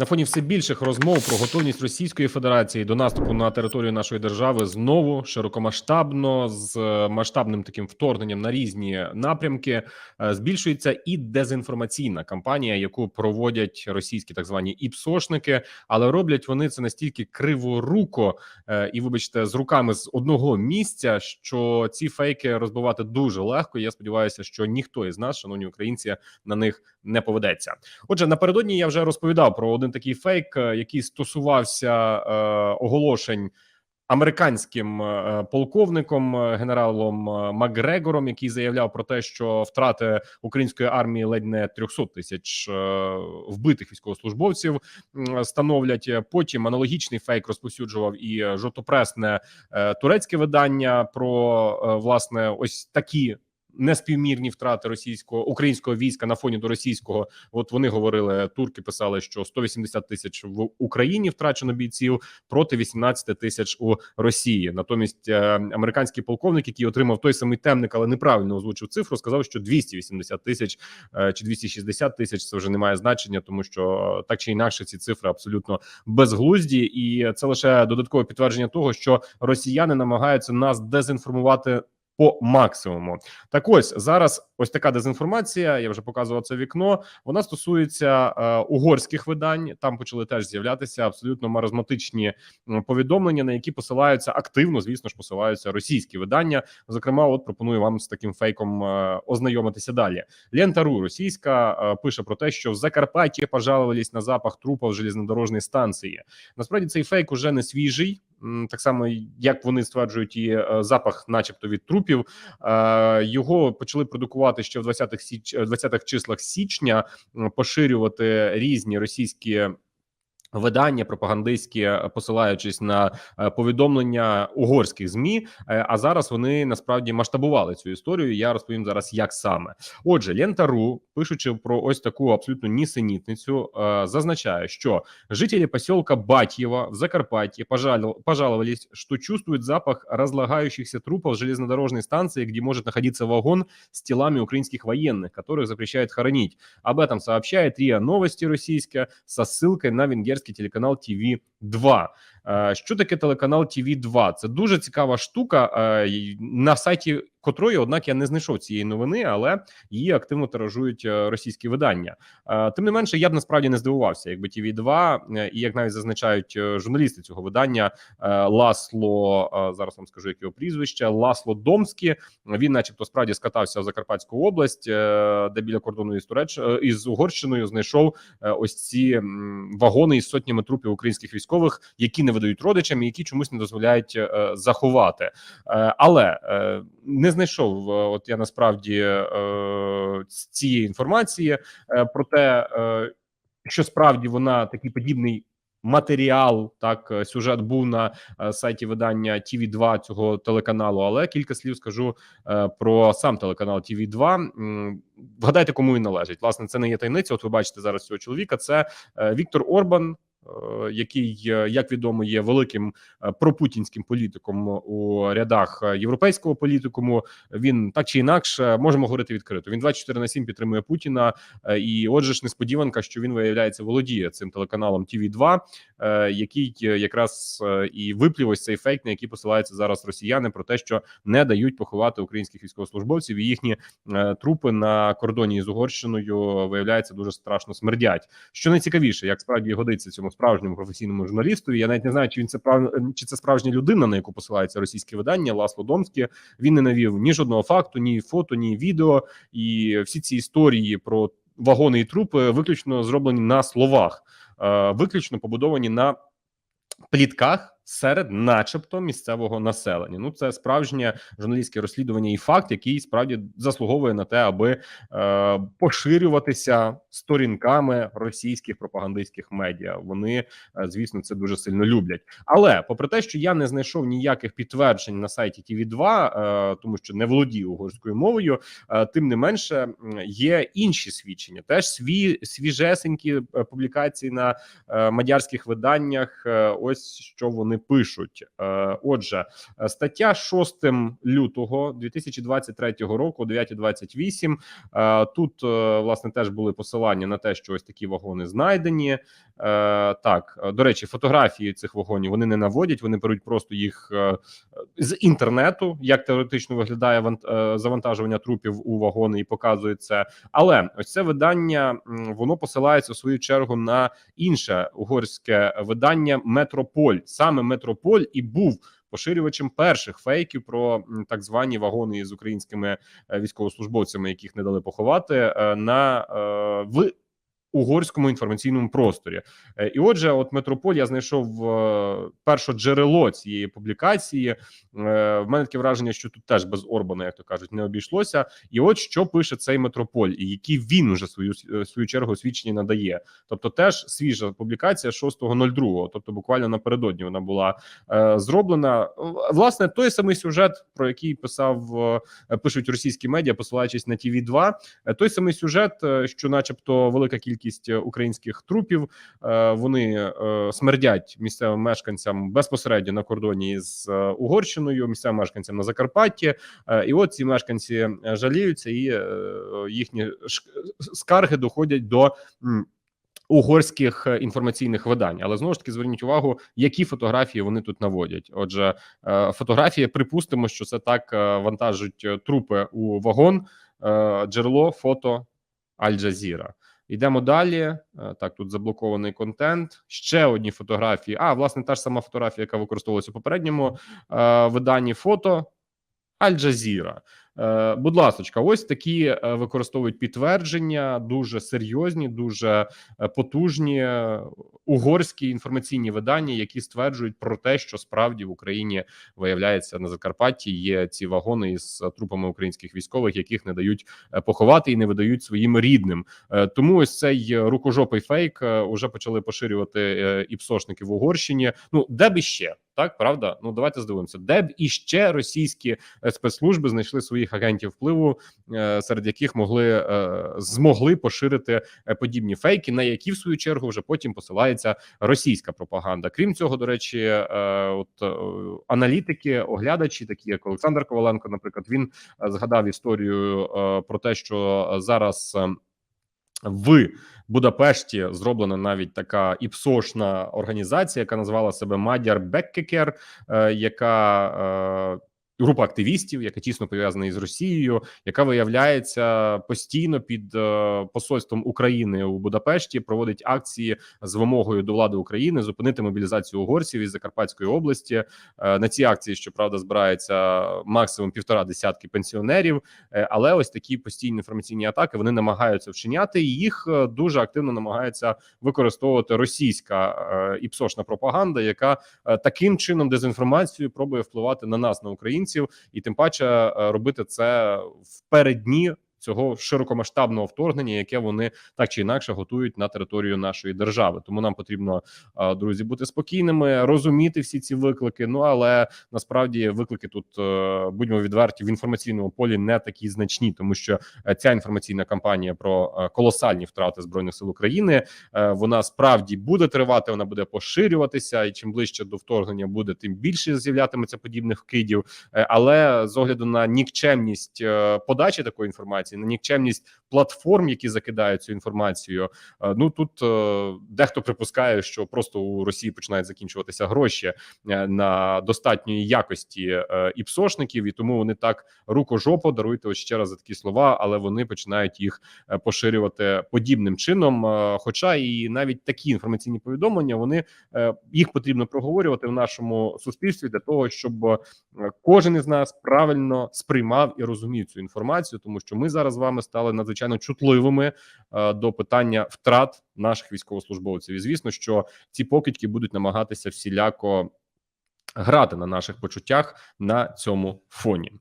На фоні все більших розмов про готовність Російської Федерації до наступу на територію нашої держави знову широкомасштабно з е, масштабним таким вторгненням на різні напрямки е, збільшується і дезінформаційна кампанія, яку проводять російські так звані іпсошники, але роблять вони це настільки криворуко е, і, вибачте, з руками з одного місця, що ці фейки розбивати дуже легко. Я сподіваюся, що ніхто із нас, шановні українці, на них не поведеться. Отже, напередодні я вже розповідав про один такий фейк, е, який стосувався е, оголошень. Американським е, полковником е, генералом Макгрегором, який заявляв про те, що втрати української армії ледь не 300 тисяч е, вбитих військовослужбовців становлять. Потім аналогічний фейк розповсюджував і жовтопресне е, турецьке видання про е, власне ось такі неспівмірні втрати російського українського війська на фоні до російського. От вони говорили, турки писали, що 180 тисяч в Україні втрачено бійців проти 18 тисяч у Росії. Натомість е, американський полковник, який отримав той самий темник, але неправильно озвучив цифру, сказав, що 280 тисяч е, чи 260 тисяч це вже не має значення, тому що так чи інакше ці цифри абсолютно безглузді, і це лише додаткове підтвердження того, що росіяни намагаються нас дезінформувати. По максимуму, так ось зараз ось така дезінформація. Я вже показував це вікно. Вона стосується е, угорських видань. Там почали теж з'являтися абсолютно маразматичні повідомлення, на які посилаються активно, звісно ж, посилаються російські видання. Зокрема, от пропоную вам з таким фейком е, ознайомитися далі. Лента.ру російська е, пише про те, що в Закарпатті пожаловались на запах трупа в железнодорожній станції. Насправді цей фейк уже не свіжий. Так само, як вони стверджують, і е, запах, начебто, від трупів. Е, Його почали продукувати ще в 20-х січ 20-х числах січня, поширювати різні російські. Видання пропагандистські, е, посилаючись на е, повідомлення угорських змі. Е, А зараз вони насправді масштабували цю історію. Я розповім зараз, як саме. Отже, Лента.ру, пишучи про ось таку абсолютно нісенітницю, е, зазначає, що жители поселка Батьево в Закарпатье пожалов- пожаловались, что чувствуют запах разлагающихся трупов железнодорожной станции, где может находиться вагон с телами украинских военных, которых запрещают хоронить. Об этом сообщает РИА Новости российская со ссылкой на венгерський телеканал ТВ-2. Е, Що таке телеканал ТВ-2? Це дуже цікава штука, е, на сайті котрої, однак, я не знайшов цієї новини, але її активно тиражують е, російські видання. Е, Тим не менше, я б насправді не здивувався, якби ТВ-2, е, і як навіть зазначають журналісти цього видання, Ласло зараз вам скажу, як його прізвище, Ласло Домський. Він, начебто, справді скатався в Закарпатську область, де біля кордону із Туреч із Угорщиною знайшов ось ці вагони із сотнями трупів українських військових, які не видають родичам, і які чомусь не дозволяють заховати. Але е, не знайшов. е, От я насправді е, цієї інформації е, про те, що справді вона такий подібний. Матеріал так сюжет був на сайті видання tv 2 цього телеканалу. Але кілька слів скажу про сам телеканал tv 2 Вгадайте, кому він належить. Власне, це не є таємниця. От ви бачите зараз цього чоловіка. Це Віктор Орбан. Е, Який, як відомо, є великим е, пропутінським політиком у рядах європейського політикуму. Він так чи інакше можемо говорити відкрито. Він 24 на 7 підтримує Путіна. е, І отже ж несподіванка, що він виявляється володіє цим телеканалом tv 2 е, який якраз і виплів ось цей фейк, на який посилаються зараз росіяни, про те, що не дають поховати українських військовослужбовців, і їхні трупи на кордоні з Угорщиною виявляється дуже страшно смердять. Що найцікавіше, як справді годиться цьому справжньому професійному журналісту. Я навіть не знаю, чи він це прав... чи це справжня людина, на яку посилається російське видання Ласло Домське. Він не навів ні жодного факту, ні фото, ні відео. І всі ці історії про вагони і трупи виключно зроблені на словах, е, виключно побудовані на плітках серед, начебто, місцевого населення. Ну, це справжнє журналістське розслідування і факт, який справді заслуговує на те, аби е, поширюватися сторінками російських пропагандистських медіа. Вони, е, звісно, це дуже сильно люблять. Але попри те, що я не знайшов ніяких підтверджень на сайті tv 2 е, тому що не володію угорською мовою, е, тим не менше є інші свідчення. Теж сві свіжесенькі публікації на мадярських виданнях. Ось що вони пишуть. Отже, стаття 6 лютого 2023 року, 9.28. Е, тут власне теж були посилання. Посилання на те, що ось такі вагони знайдені. Е, так, е, до речі, фотографії цих вагонів вони не наводять, вони беруть просто їх е, з інтернету, як теоретично виглядає е, завантажування трупів у вагони, і показують це. Але ось це видання воно посилається в свою чергу на інше угорське видання Метрополь. Саме Метрополь і був поширювачем перших фейків про так звані вагони з українськими е, військовослужбовцями, яких не дали поховати е, на е, в. Угорському інформаційному просторі, Е, і отже, от Метрополь я знайшов е, перше джерело цієї публікації. Е, В мене таке враження, що тут теж без Орбана, як то кажуть, не обійшлося. І от що пише цей Метрополь, і які він вже свою свою чергу свідчення надає. Тобто, теж свіжа публікація 6.02, тобто буквально напередодні вона була зроблена. Власне, той самий сюжет, про який писав пишуть російські медіа, посилаючись на tv 2 Е, той самий сюжет, що, начебто, велика кількість е, українських трупів е, вони е, смердять місцевим мешканцям безпосередньо на кордоні з Угорщиною, місцевим мешканцям на Закарпатті. І от ці мешканці жаліються, і їхні скарги доходять до. Угорських інформаційних видань, але знову ж таки зверніть увагу, які фотографії вони тут наводять. Отже, фотографії, припустимо, що це так вантажать е, трупи у вагон. Джерело фото Аль-Джазіра. Йдемо далі. Е, Так, тут заблокований контент. Ще одні фотографії. А, власне, та ж сама фотографія, яка використовувалася у попередньому е, виданні фото Аль-Джазіра. Е, будь ласка, ось такі е, використовують підтвердження, дуже серйозні, дуже е, потужні угорські інформаційні видання, які стверджують про те, що справді в Україні виявляється на Закарпатті є ці вагони із трупами українських військових, яких не дають поховати і не видають своїм рідним. Тому ось цей рукожопий фейк уже почали поширювати е, і псошники в Угорщині. Ну де б іще так, правда? Ну давайте здивуємося, де б іще російські е, спецслужби знайшли своїх агентів впливу, е, серед яких могли е, змогли поширити подібні фейки, на які в свою чергу вже потім посилається російська пропаганда. Крім цього, до речі, от аналітики, оглядачі, такі як Олександр Коваленко, наприклад, він згадав історію про те, що зараз. В Будапешті зроблена навіть така іпсошна організація, яка назвала себе Мадяр Беккекер, е, яка е, група активістів, яка тісно пов'язана із Росією, яка виявляється постійно під е, посольством України у Будапешті, проводить акції з вимогою до влади України зупинити мобілізацію угорців із Закарпатської області. Е, на ці акції, щоправда, збирається максимум півтора десятки пенсіонерів. Е, але ось такі постійні інформаційні атаки вони намагаються вчиняти. і Їх дуже активно намагається використовувати російська е, і псошна пропаганда, яка таким чином дезінформацією пробує впливати на нас, на українців, і тим паче е, робити це в переддні. Цього широкомасштабного вторгнення, яке вони так чи інакше готують на територію нашої держави, тому нам потрібно друзі бути спокійними, розуміти всі ці виклики. Ну але насправді виклики тут е, будьмо відверті в інформаційному полі не такі значні, тому що е, ця інформаційна кампанія про е, колосальні втрати збройних сил України вона справді буде тривати, вона буде поширюватися, і чим ближче до вторгнення буде, тим більше з'являтиметься подібних вкидів. Але з огляду на нікчемність подачі такої інформації, на нікчемність платформ, які закидають цю інформацію, е, ну тут е, дехто припускає, що просто у Росії починають закінчуватися гроші е, на достатньої якості е, іпсошників, і тому вони так рукожопо даруйте ось ще раз за такі слова, але вони починають їх поширювати подібним чином. Хоча і навіть такі інформаційні повідомлення вони їх потрібно проговорювати в нашому суспільстві для того, щоб кожен із нас правильно сприймав і розумів цю інформацію, тому що ми зараз з вами стали надзвичайно чутливими е, до питання втрат наших військовослужбовців. І звісно, що ці покидьки будуть намагатися всіляко грати на наших почуттях на цьому фоні.